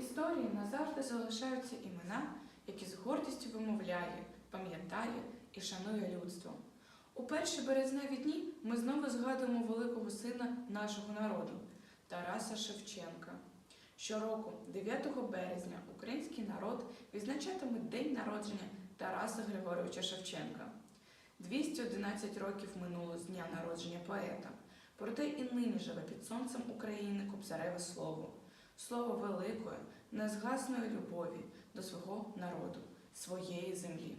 історії назавжди залишаються імена, які з гордістю вимовляє, пам'ятає і шанує людство. У перші березневі дні ми знову згадуємо великого сина нашого народу Тараса Шевченка. Щороку, 9 березня, український народ відзначатиме День народження Тараса Григоровича Шевченка. 211 років минуло з дня народження поета, проте і нині живе під сонцем України Кобзареве слово, слово великої, незгасної любові до свого народу, своєї землі.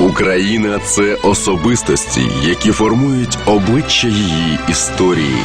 Україна це особистості, які формують обличчя її історії.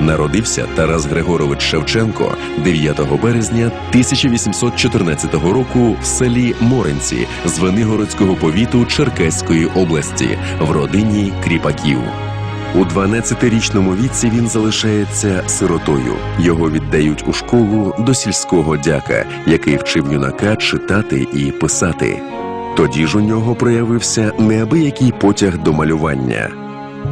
Народився Тарас Григорович Шевченко 9 березня 1814 року в селі Моренці Звенигородського повіту Черкаської області в родині Кріпаків. У 12-річному віці він залишається сиротою. Його віддають у школу до сільського дяка, який вчив юнака читати і писати. Тоді ж у нього проявився неабиякий потяг до малювання.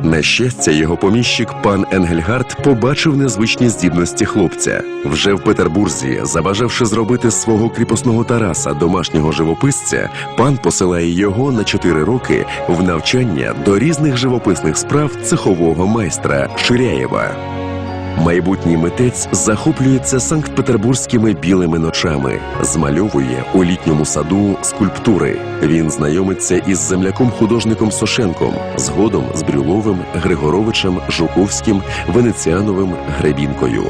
На щастя, його поміщик пан Енгельгард побачив незвичні здібності хлопця. Вже в Петербурзі, забажавши зробити свого кріпосного Тараса домашнього живописця, пан посилає його на чотири роки в навчання до різних живописних справ цехового майстра Ширяєва. Майбутній митець захоплюється санкт-петербурзькими білими ночами, змальовує у літньому саду скульптури. Він знайомиться із земляком художником Сошенком, згодом з Брюловим, Григоровичем, Жуковським, Венеціановим, Гребінкою.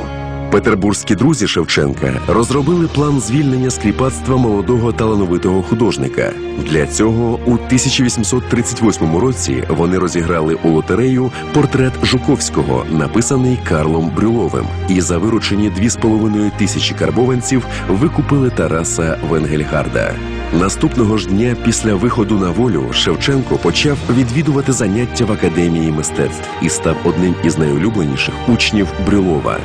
Петербурзькі друзі Шевченка розробили план звільнення з кріпацтва молодого талановитого художника. Для цього у 1838 році вони розіграли у лотерею портрет Жуковського, написаний Карлом Брюловим, і за виручені 2,5 тисячі карбованців викупили Тараса Венгельгарда. Наступного ж дня після виходу на волю Шевченко почав відвідувати заняття в академії мистецтв і став одним із найулюбленіших учнів Брюлова.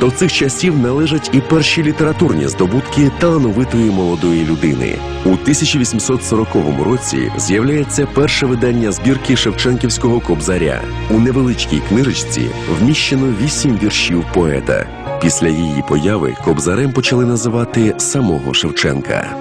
До цих часів належать і перші літературні здобутки талановитої молодої людини. У 1840 році з'являється перше видання збірки Шевченківського кобзаря. У невеличкій книжечці вміщено вісім віршів поета. Після її появи кобзарем почали називати самого Шевченка.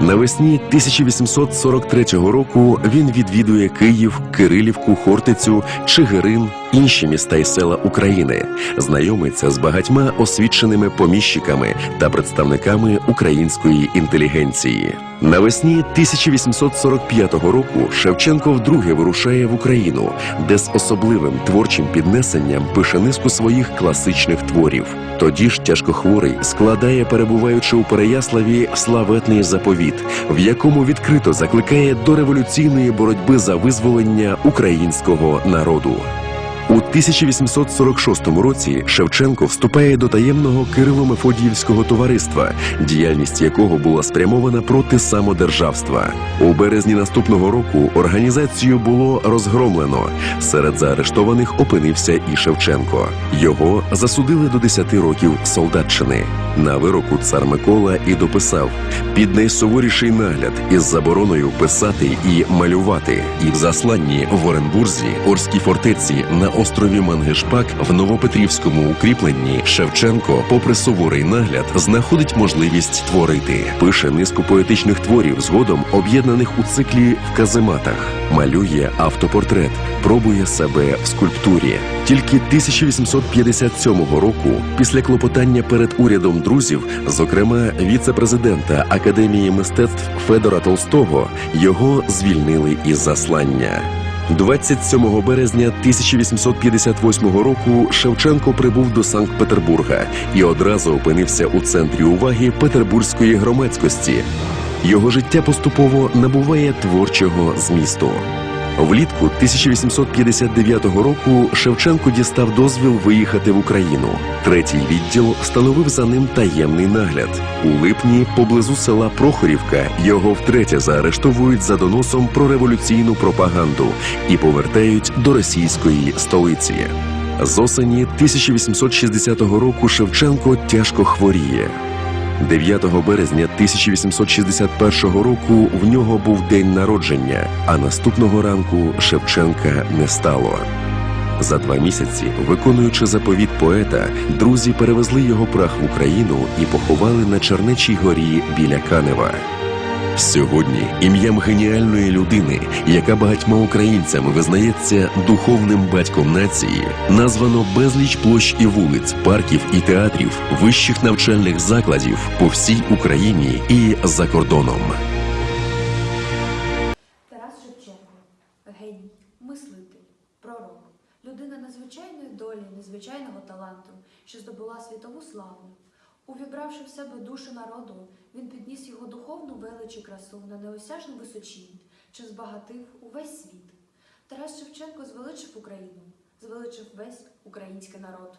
Навесні 1843 року він відвідує Київ, Кирилівку, Хортицю, Чигирин, інші міста й села України, знайомиться з багатьма освіченими поміщиками та представниками української інтелігенції. Навесні 1845 року Шевченко вдруге вирушає в Україну, де з особливим творчим піднесенням пише низку своїх класичних творів. Тоді ж тяжкохворий складає, перебуваючи у Переяславі, славетний заповіт, в якому відкрито закликає до революційної боротьби за визволення українського народу. У 1846 році Шевченко вступає до таємного Кирило-Мефодіївського товариства, діяльність якого була спрямована проти самодержавства. У березні наступного року організацію було розгромлено. Серед заарештованих опинився і Шевченко. Його засудили до 10 років солдатчини. На вироку цар Микола і дописав під найсуворіший нагляд із забороною писати і малювати, і в засланні в Оренбурзі, Орській фортеці на острові Мангешпак в Новопетрівському укріпленні Шевченко, попри суворий нагляд, знаходить можливість творити. Пише низку поетичних творів, згодом об'єднаних у циклі в казематах, малює автопортрет, пробує себе в скульптурі. Тільки 1857 року, після клопотання перед урядом друзів, зокрема віце-президента Академії мистецтв Федора Толстого, його звільнили із заслання. 27 березня 1858 року Шевченко прибув до Санкт-Петербурга і одразу опинився у центрі уваги петербурзької громадськості. Його життя поступово набуває творчого змісту. Влітку 1859 року Шевченко дістав дозвіл виїхати в Україну. Третій відділ встановив за ним таємний нагляд. У липні, поблизу села Прохорівка, його втретє заарештовують за доносом про революційну пропаганду і повертають до російської столиці. З осені 1860 року Шевченко тяжко хворіє. 9 березня 1861 року в нього був день народження, а наступного ранку Шевченка не стало. За два місяці, виконуючи заповіт поета, друзі перевезли його прах в Україну і поховали на Чернечій горі біля Канева. Сьогодні ім'ям геніальної людини, яка багатьма українцями визнається духовним батьком нації, названо безліч площ і вулиць, парків і театрів, вищих навчальних закладів по всій Україні і за кордоном. Тарас Шевченко, геній, мислитель, пророк, людина незвичайної долі, незвичайного таланту, що здобула світову славу. Увібравши в себе душу народу, він підніс його духовну велич і красу на неосяжну височінь, що збагатив увесь світ. Тарас Шевченко звеличив Україну, звеличив весь український народ.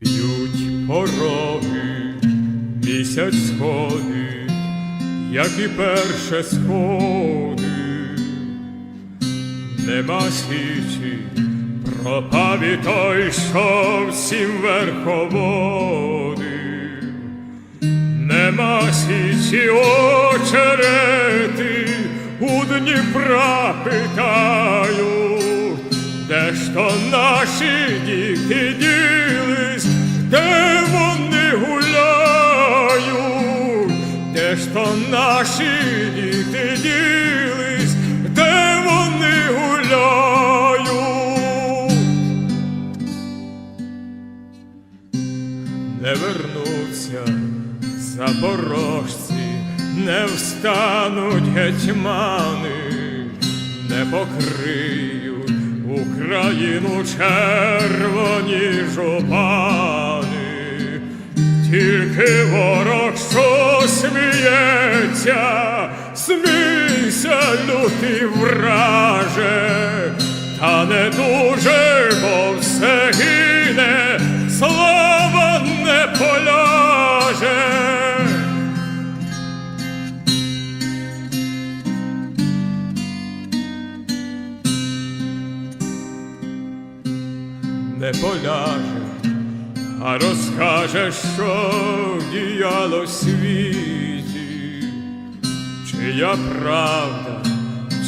Б'ють пороги, місяць сходить, як і перше сходи, нема січі, пропав і той, що всім верховоди, нема січі очерети, у Дніпра питають, де ж то наші діти ділись, де вони гетьмани, не покриють Україну червоні жупани, тільки ворог, що сміється, смійся, лютий враже, та не дуже, бо все гине, слава не поляже. Не поляже, а розкаже, що діяло світі, чия правда,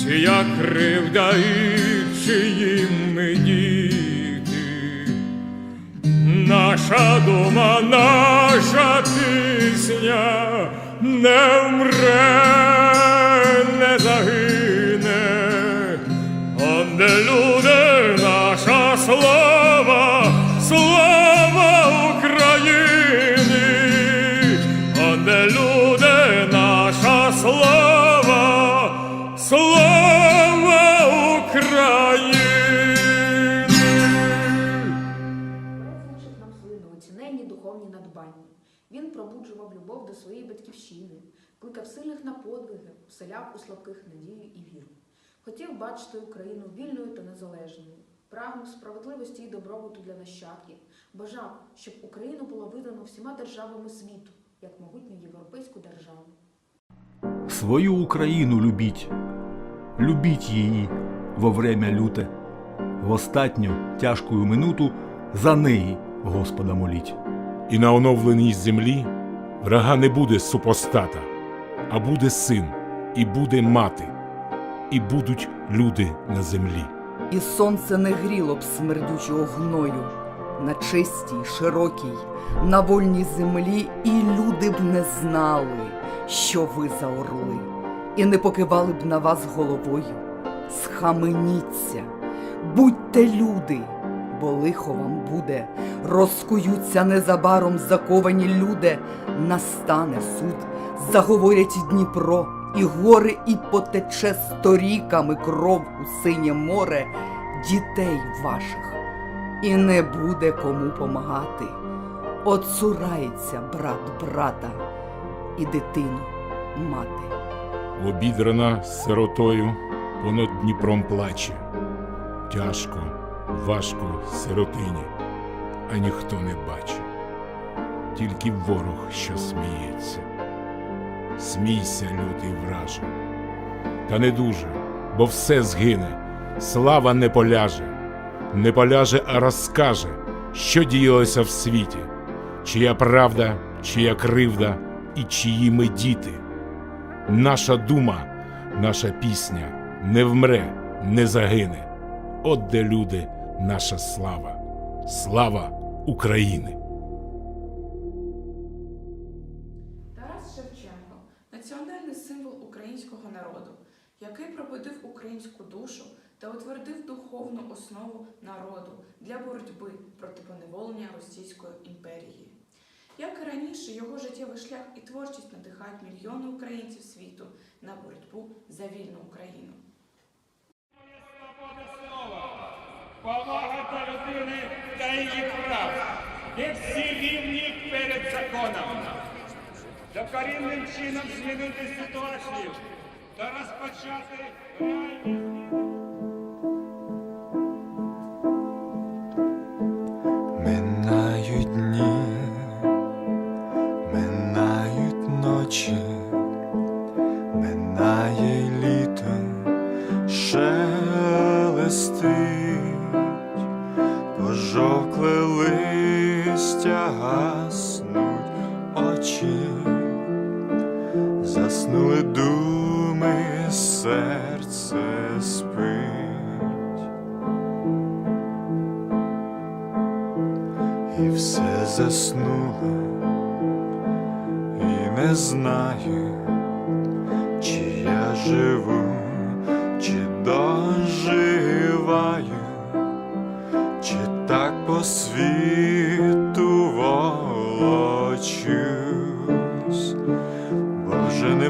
чия кривда і чиї ми діти. Наша дума, наша пісня не вмре, не загине. Онде люди, наша слава, Він пробуджував любов до своєї батьківщини, кликав сильних на подвиги, вселяв у слабких надію і віру. Хотів бачити Україну вільною та незалежною, прагнув справедливості і добробуту для нащадків, бажав, щоб Україну було видано всіма державами світу, як могутню європейську державу. Свою Україну любіть, любіть її во время люте, в остатню тяжкую минуту за неї Господа моліть. І на оновленій землі врага не буде супостата, а буде син, і буде мати, і будуть люди на землі. І сонце не гріло б смердючого гною на чистій, широкій, на вольній землі, і люди б не знали, що ви за орли, і не покивали б на вас головою. Схаменіться, будьте люди, бо лихо вам буде, розкуються незабаром заковані люди, настане суд, заговорять Дніпро, і гори, і потече сторіками кров у синє море дітей ваших, і не буде кому помагати. Оцурається брат брата і дитину мати. Обідрана сиротою понад Дніпром плаче. Тяжко, важко сиротині, а ніхто не бачить. Тільки ворог, що сміється. Смійся, лютий враже, та не дуже, бо все згине, слава не поляже, не поляже, а розкаже, що діялося в світі, чия правда, чия кривда і чиї ми діти. Наша дума, наша пісня не вмре, не загине. От де люди, наша слава, слава України. Тарас Шевченко національний символ українського народу, який пробудив українську душу та утвердив духовну основу народу для боротьби проти поневолення Російської імперії. Як і раніше, його життєвий шлях і творчість надихають мільйони українців світу на боротьбу за вільну Україну. Повага до людини та її прав, Ми всі рівні перед законом. Докорінним чином змінити ситуацію та розпочати реальні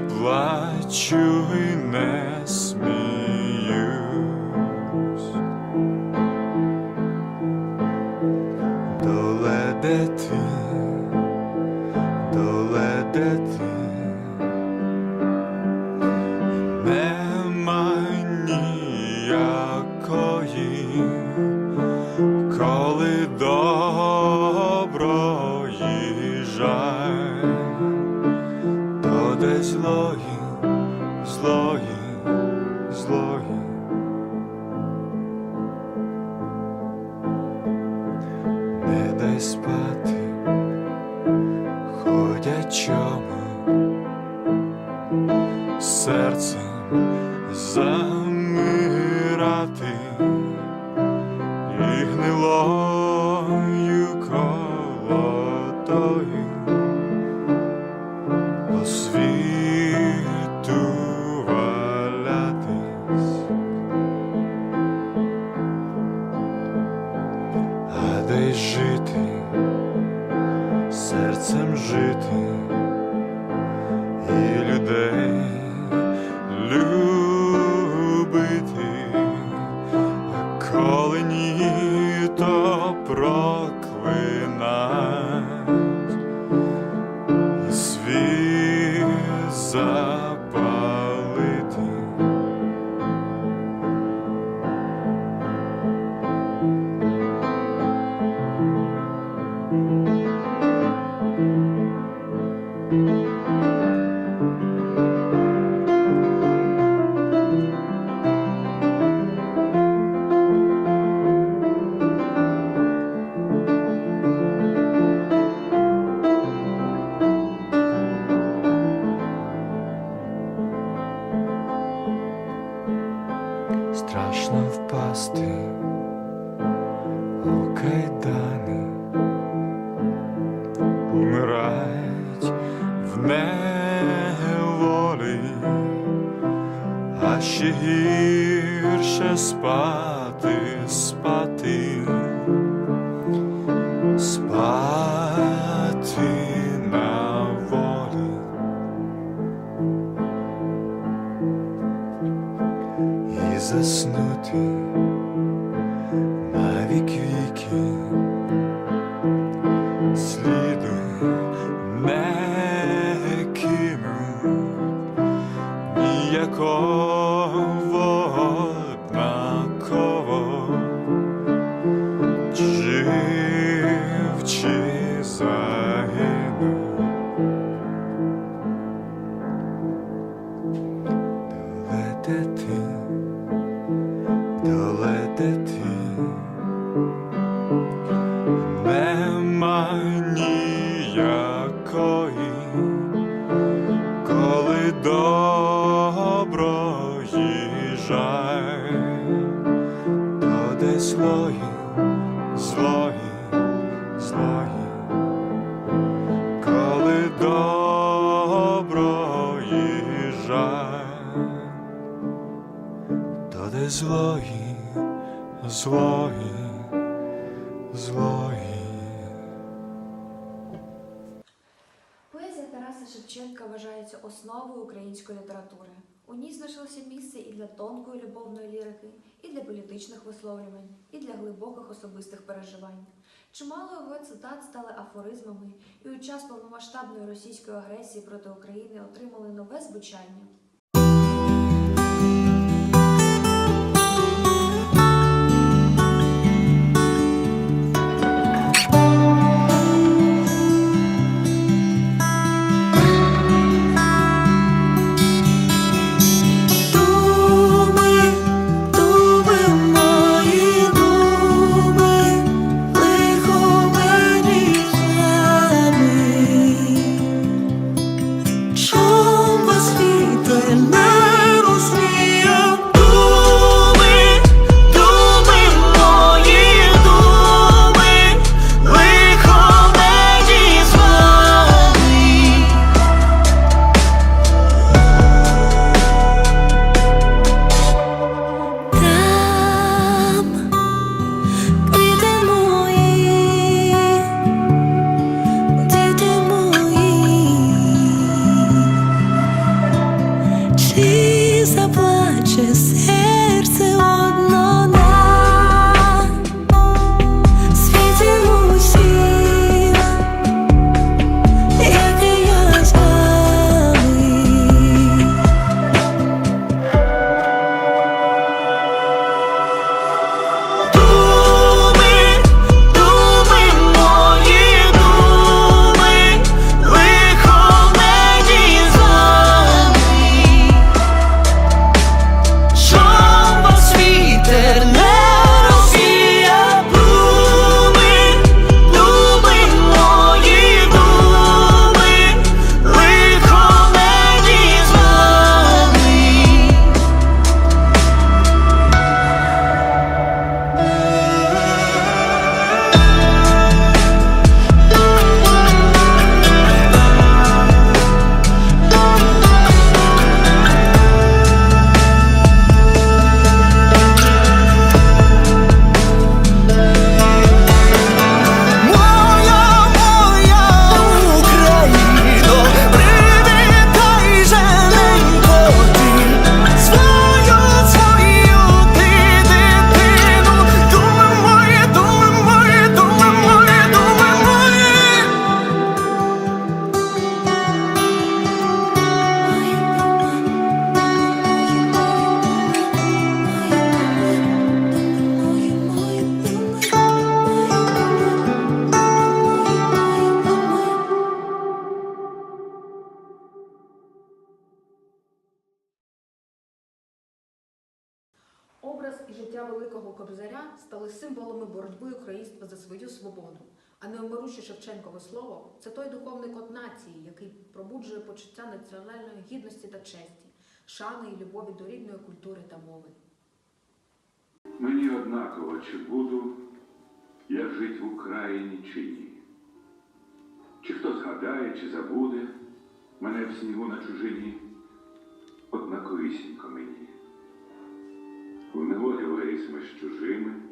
плачу і не сміюсь. Злої, злої, злої. Поезія Тараса Шевченка вважається основою української літератури. У ній знайшлося місце і для тонкої любовної лірики, і для політичних висловлювань, і для глибоких особистих переживань. Чимало його цитат стали афоризмами, і у час повномасштабної російської агресії проти України отримали нове звучання. Боротьби за свою свободу. А неомируче Шевченкове слово це той духовний код нації, який пробуджує почуття національної гідності та честі, шани і любові до рідної культури та мови. Мені однаково, чи буду я жить в Україні чи ні. Чи хто згадає, чи забуде мене в снігу на чужині, однаковісінько мені. В неволі виріс ми з чужими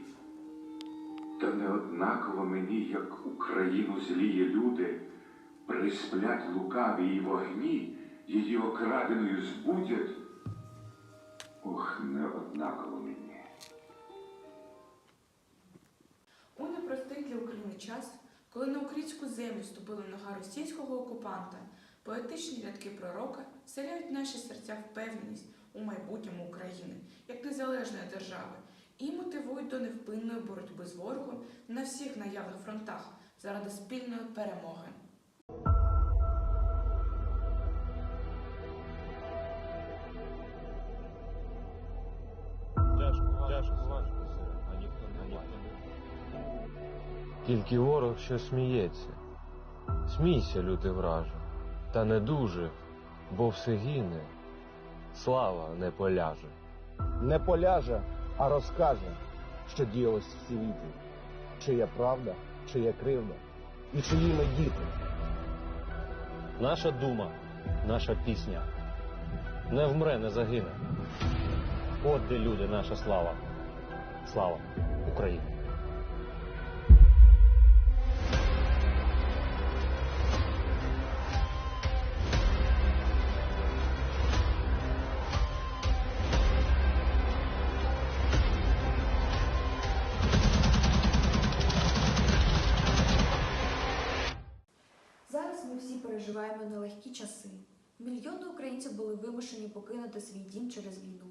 Та не однаково мені, як Україну зліє люди, присплять лукаві і вогні, її окраденою збудять. Ох, не однаково мені. У непростий для України час, коли на українську землю ступила нога російського окупанта, поетичні рядки пророка вселяють наші серця впевненість у майбутньому України як незалежної держави і мотивують до невпинної боротьби з ворогом на всіх наявних фронтах заради спільної перемоги. Тільки ворог що сміється. Смійся, лютий враже, та не дуже, бо все гине, слава не поляже. не поляже, а розкаже, що діялось в світі, чия правда, чия кривда і чиї ми діти. Наша дума, наша пісня не вмре, не загине. От де люди, наша слава. Слава Україні! Українців були вимушені покинути свій дім через війну.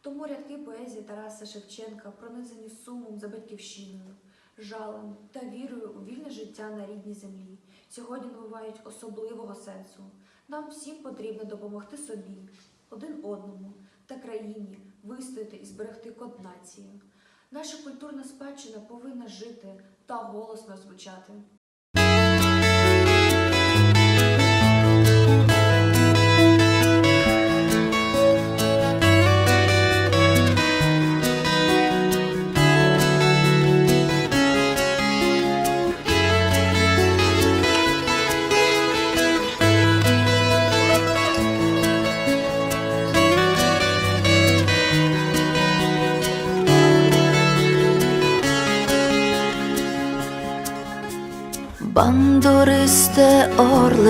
Тому рядки поезії Тараса Шевченка пронизані сумом за батьківщиною, жалем та вірою у вільне життя на рідній землі. Сьогодні набувають особливого сенсу. Нам всім потрібно допомогти собі, один одному та країні вистояти і зберегти код нації. Наша культурна спадщина повинна жити та голосно звучати.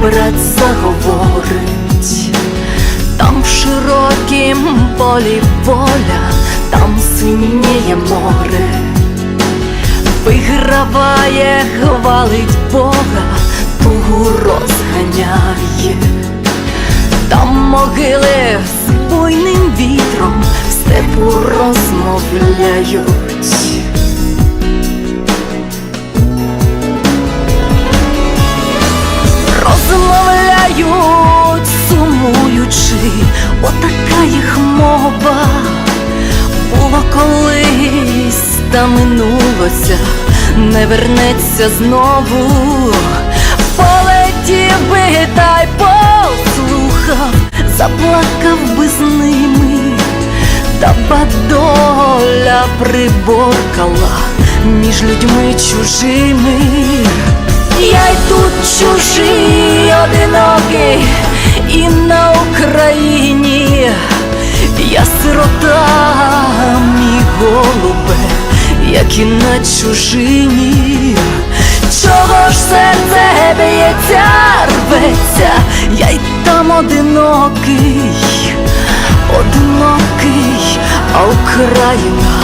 Брат заговорить, там в широкім полі поля, там синіє море, виграває, хвалить Бога, тугу розганяє, там могили з буйним вітром в степу розмовляють. Сумуючи, отака їх мова було колись, та минулося, не вернеться знову. Полетів би та й послухав, заплакав би з ними, та бадоля приборкала між людьми чужими. Я й тут чужий, одинокий, і на Україні я сирота, мій голубе, як і на чужині. Чого ж серце б'ється, рветься, я й там одинокий, одинокий, а Україна,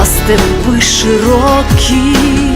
а степи широкі.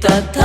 Tata